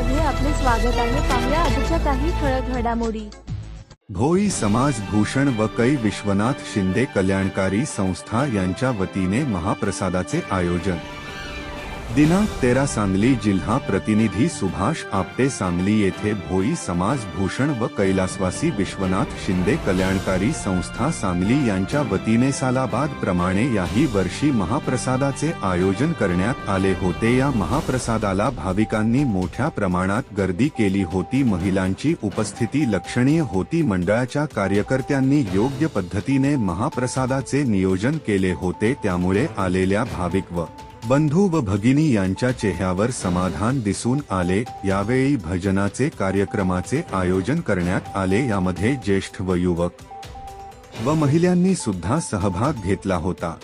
मध्ये आपले स्वागत आहे. पाहुया आजच्या काही ठळक घडामोडी. भोई समाज भूषण व कै विश्वनाथ शिंदे कल्याणकारी संस्था यांच्या वतीने महाप्रसादाचे आयोजन. दिनांक तेरा सांगली जिल्हा प्रतिनिधी सुभाष आपटे सांगली येथे भोई समाज भूषण व कैलासवासी विश्वनाथ शिंदे कल्याणकारी संस्था सांगली यांच्या वतीने सालाबाद प्रमाणे याही वर्षी महाप्रसादाचे आयोजन करण्यात आले होते. या महाप्रसादाला भाविकांनी मोठ्या प्रमाणात गर्दी केली होती. महिलांची उपस्थिती लक्षणीय होती. मंडळाच्या कार्यकर्त्यांनी योग्य पद्धतीने महाप्रसादाचे नियोजन केले होते. त्यामुळे आलेल्या भाविक व बंधू व भगिनी यांच्या चेहऱ्यावर समाधान दिसून आले यावेळी भजनाचे कार्यक्रमाचे आयोजन करण्यात आले यामध्ये ज्येष्ठ व युवक व महिलांनी सुद्धा सहभाग घेतला होता.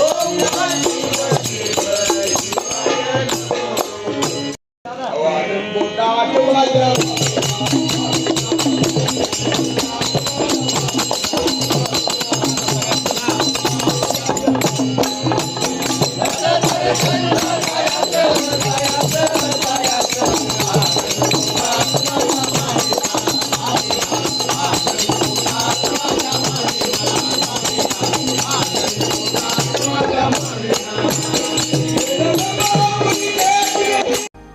Oh, my God. Tá aqui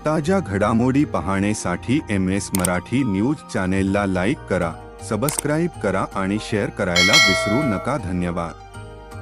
ताज्या घडामोडी पाहण्यासाठी एम एस मराठी न्यूज चॅनेलला लाईक करा सबस्क्राईब करा आणि शेअर करायला विसरू नका. धन्यवाद.